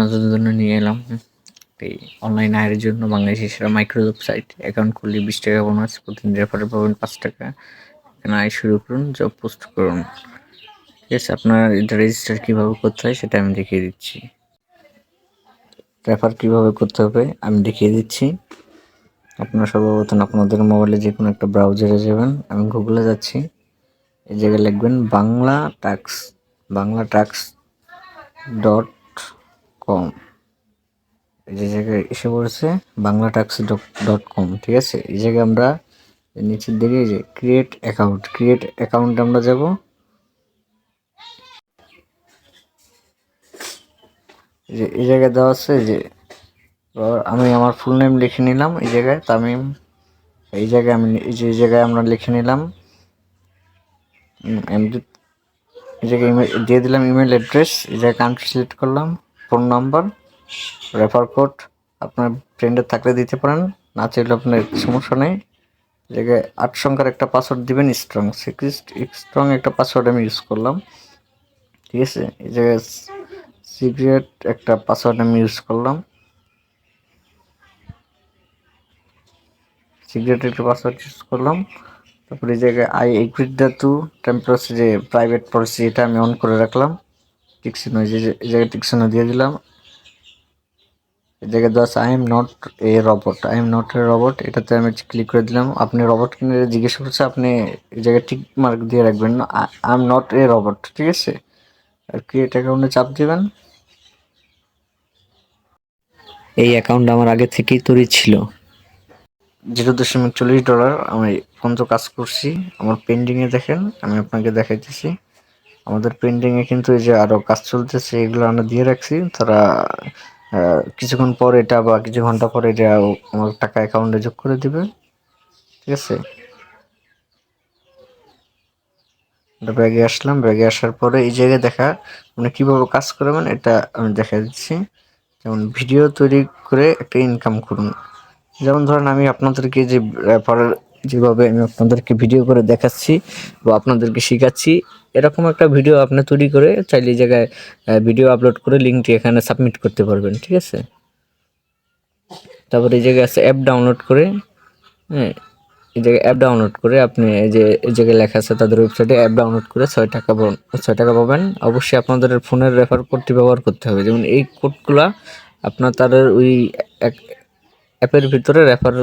আপনাদের জন্য নিয়ে এলাম। এই অনলাইন আয়ের জন্য বাংলাদেশি সেরা মাইক্রোজব সাইট অ্যাকাউন্ট খুললে বিশ টাকা বোনাস প্রতিদিন রেফারে পাবেন পাঁচ টাকা। এখানে আয় শুরু করুন জব পোস্ট করুন। ঠিক আছে, আপনার এটা রেজিস্টার কীভাবে করতে হয় সেটা আমি দেখিয়ে দিচ্ছি। রেফার কীভাবে করতে হবে আমি দেখিয়ে দিচ্ছি। আপনারা সর্বপ্রথম আপনাদের মোবাইলে যে কোনো একটা ব্রাউজারে যাবেন। আমি গুগলে যাচ্ছি। এই জায়গায় লিখবেন Bangla tax Bangla tax dot com এই যে জায়গায় এসে পড়েছে বাংলা টাক্স ডট কম ঠিক আছে? এই জায়গায় আমরা নিচের দিকে যে ক্রিয়েট অ্যাকাউন্ট ক্রিয়েট অ্যাকাউন্ট আমরা যাব। যে, এই জায়গায় দেওয়া আছে যে আমি আমার ফুল নেম লিখে নিলাম এই জায়গায়, তামিম। এই জায়গায় আমি এই যে, এই জায়গায় আমরা লিখে নিলাম। এই জায়গায় দিয়ে দিলাম ইমেল অ্যাড্রেস এই জায়গায় কান্ট্রি সিলেক্ট করলাম। ফোন নাম্বার রেফার কোড আপনার ফ্রেন্ডের থাকলে দিতে পারেন, না চাইলে আপনার সমস্যা নেই। জায়গায় আট সংখ্যার একটা পাসওয়ার্ড দিবেন স্ট্রং সিক্স স্ট্রং একটা পাসওয়ার্ড আমি ইউজ করলাম। ঠিক আছে? এই জায়গায় সিক্রেট একটা পাসওয়ার্ড আমি ইউজ করলাম। সিক্রেট একটা পাসওয়ার্ড ইউজ করলাম। তারপরে এই জায়গায় আই এগ্রিড দ্য টু টেম্পারেস যে প্রাইভেট পলিসি এটা আমি অন করে রাখলাম। টিকসিনো যে এই জায়গায় টিকসিনো দিয়ে দিলাম। এই জায়গায় আছে I am not a robot I am not a robot এটাতে আমি ক্লিক করে দিলাম। আপনি রবট কিনে জিজ্ঞেস করছে আপনি এই জায়গায় টিক মার্ক দিয়ে রাখবেন। I am not a robot ঠিক আছে? আর ক্রিয়েট অ্যাকাউন্টে চাপ দিবেন? এই অ্যাকাউন্ট আমার আগে থেকেই তৈরি ছিল। জিরো দশমিক চল্লিশ ডলার আমি পর্যন্ত কাজ করছি। আমার পেন্ডিংয়ে দেখেন আমি আপনাকে দেখাইতেছি। আমাদের পেন্ডিংয়ে কিন্তু এই যে আরও কাজ চলতেছে, এগুলো আমরা দিয়ে রাখছি। তারা কিছুক্ষণ পর এটা বা কিছু ঘণ্টা পরে এটা আমার টাকা অ্যাকাউন্টে যোগ করে দিবে। ঠিক আছে? ব্যাগে আসলাম। ব্যাগে আসার পরে এই জায়গায় দেখা মানে কীভাবে কাজ করবেন এটা আমি দেখা দিচ্ছি। যেমন ভিডিও তৈরি করে একটা ইনকাম করুন। যেমন ধরেন আমি আপনাদেরকে যে রেফারের যেভাবে আমি আপনাদেরকে ভিডিও করে দেখাচ্ছি বা আপনাদেরকে শেখাচ্ছি, এরকম একটা ভিডিও আপনি তৈরি করে চাইলে জায়গায় ভিডিও আপলোড করে লিঙ্কটি এখানে সাবমিট করতে পারবেন, ঠিক আছে? তারপরে এই জায়গায় আছে অ্যাপ ডাউনলোড করে হ্যাঁ এই জায়গায় অ্যাপ ডাউনলোড করে আপনি এই যে, এই জায়গায় লেখা আছে তাদের ওয়েবসাইটে অ্যাপ ডাউনলোড করে ছয় টাকা ছয় টাকা পাবেন। অবশ্যই আপনাদের ফোনের রেফার কোডটি ব্যবহার করতে হবে। যেমন এই কোডগুলো আপনার তাদের ওই অ্যাপের ভিতরে রেফার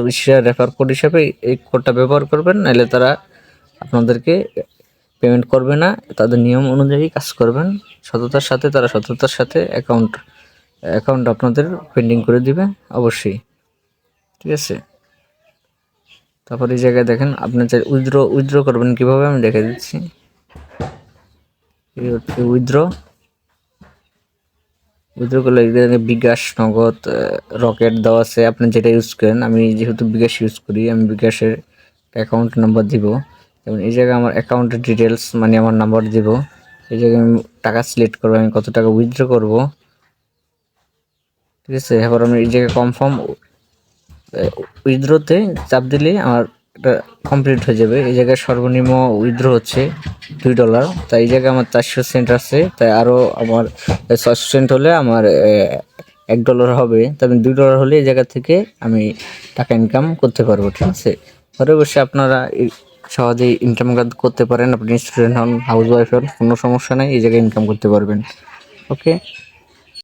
রেফার কোড হিসাবে এই কোডটা ব্যবহার করবেন, নাহলে তারা আপনাদেরকে পেমেন্ট করবে না। তাদের নিয়ম অনুযায়ী কাজ করবেন। সততার সাথে, তারা সততার সাথে অ্যাকাউন্ট অ্যাকাউন্ট আপনাদের পেন্ডিং করে দিবে, অবশ্যই। ঠিক আছে? তারপর এই জায়গায় দেখেন, আপনি চাই উইথড্র উইথড্র করবেন কীভাবে আমি দেখে দিচ্ছি। উইথড্র উইথড্র করলে বিকাশ, নগদ রকেট দেওয়া আছে। আপনি যেটা ইউজ করেন, আমি যেহেতু বিকাশ ইউজ করি, আমি বিকাশের অ্যাকাউন্ট নাম্বার দিব। যেমন এই জায়গায় আমার অ্যাকাউন্টের ডিটেলস মানে আমার নাম্বার দিব। এই জায়গায় আমি টাকা সিলেক্ট করব, আমি কত টাকা উইথড্র করব। ঠিক আছে? এবার আমি এই জায়গায় কনফার্ম উইথড্রোতে চাপ দিলে আমার এটা কমপ্লিট হয়ে যাবে। এই জায়গায় সর্বনিম্ন উইথড্র হচ্ছে দুই ডলার তাই এই জায়গায় আমার চারশো সেন্ট আছে। তাই আরও আমার ছয়শো সেন্ট হলে আমার এক ডলার হবে। তবে দুই ডলার হলে এই জায়গা থেকে আমি টাকা ইনকাম করতে পারব, ঠিক আছে? ঘরে বসে আপনারা সহজেই ইনকাম করতে পারেন। আপনি স্টুডেন্ট হন হাউস ওয়াইফ হন, কোনো সমস্যা নেই, এই জায়গায় ইনকাম করতে পারবেন। ওকে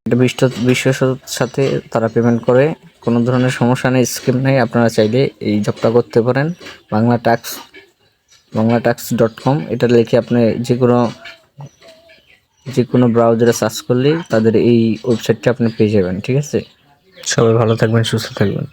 এটা বিশ্ব বিশ্বের সাথে তারা পেমেন্ট করে। কোনো ধরনের সমস্যা নেই, স্কিম নেই, আপনারা চাইলে এই জবটা করতে পারেন। Bangla tax Bangla tax dot com, এটা লিখে আপনি যে কোনো যে কোনো ব্রাউজারে সার্চ করলেই তাদের এই ওয়েবসাইটটা আপনি পেয়ে যাবেন, ঠিক আছে? সবাই ভালো থাকবেন, সুস্থ থাকবেন।